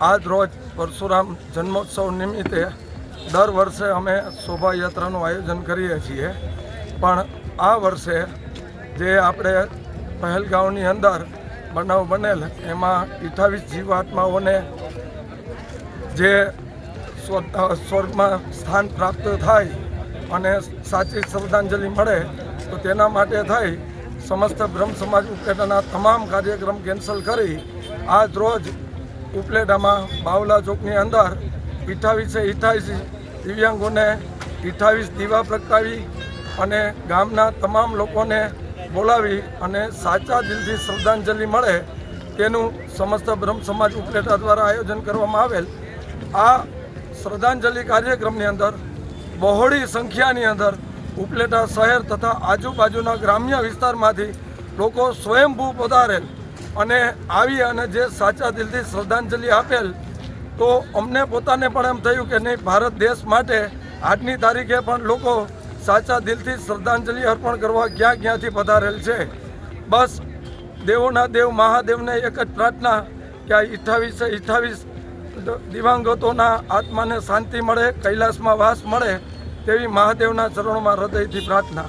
આજ રોજ પરશુરામ જન્મોત્સવ નિમિત્તે દર વર્ષે અમે શોભાયાત્રાનું આયોજન કરીએ છીએ. પણ આ વર્ષે જે આપણે પહેલગાંવની અંદર બનાવ બનેલ, એમાં અઠાવીસ જીવાત્માઓને જે સ્વર્ગમાં સ્થાન પ્રાપ્ત થાય અને સાચી શ્રદ્ધાંજલિ મળે, તો તેના માટે થઈ સમસ્ત બ્રહ્મ સમાજ ઉપલેટાના તમામ કાર્યક્રમ કેન્સલ કરી આજ રોજ ઉપલેટામાં બાવલા ચોકની અંદર અઠ્ઠાવીસે અઠ્ઠાવીસ દિવ્યાંગોને અઠ્ઠાવીસ દીવા પ્રગટાવી અને ગામના તમામ લોકોને બોલાવી અને સાચા દિલથી શ્રદ્ધાંજલિ મળે તેનું સમસ્ત બ્રહ્મ સમાજ ઉપલેટા દ્વારા આયોજન કરવામાં આવેલ. આ શ્રદ્ધાંજલિ કાર્યક્રમની અંદર બહોળી સંખ્યાની અંદર ઉપલેટા શહેર તથા આજુબાજુના ગ્રામ્ય વિસ્તારમાંથી લોકો સ્વયંભૂ પધારેલ. અને આવી અને જે સાચા દિલથી શ્રદ્ધાંજલિ આપેલ, તો અમને પોતાને પણ એમ થયું કે નહીં, ભારત દેશ માટે આજની તારીખે પણ લોકો સાચા દિલથી શ્રદ્ધાંજલિ અર્પણ કરવા ક્યાં ક્યાંથી પધારેલ છે. બસ, દેવોના દેવ, મહાદેવને એક જ પ્રાર્થના કે આ અઠ્ઠાવીસે અઠ્ઠાવીસ દિવાંગતોના આત્માને શાંતિ મળે, કૈલાસમાં વાસ મળે તેવી મહાદેવના ચરણોમાં હૃદયથી પ્રાર્થના.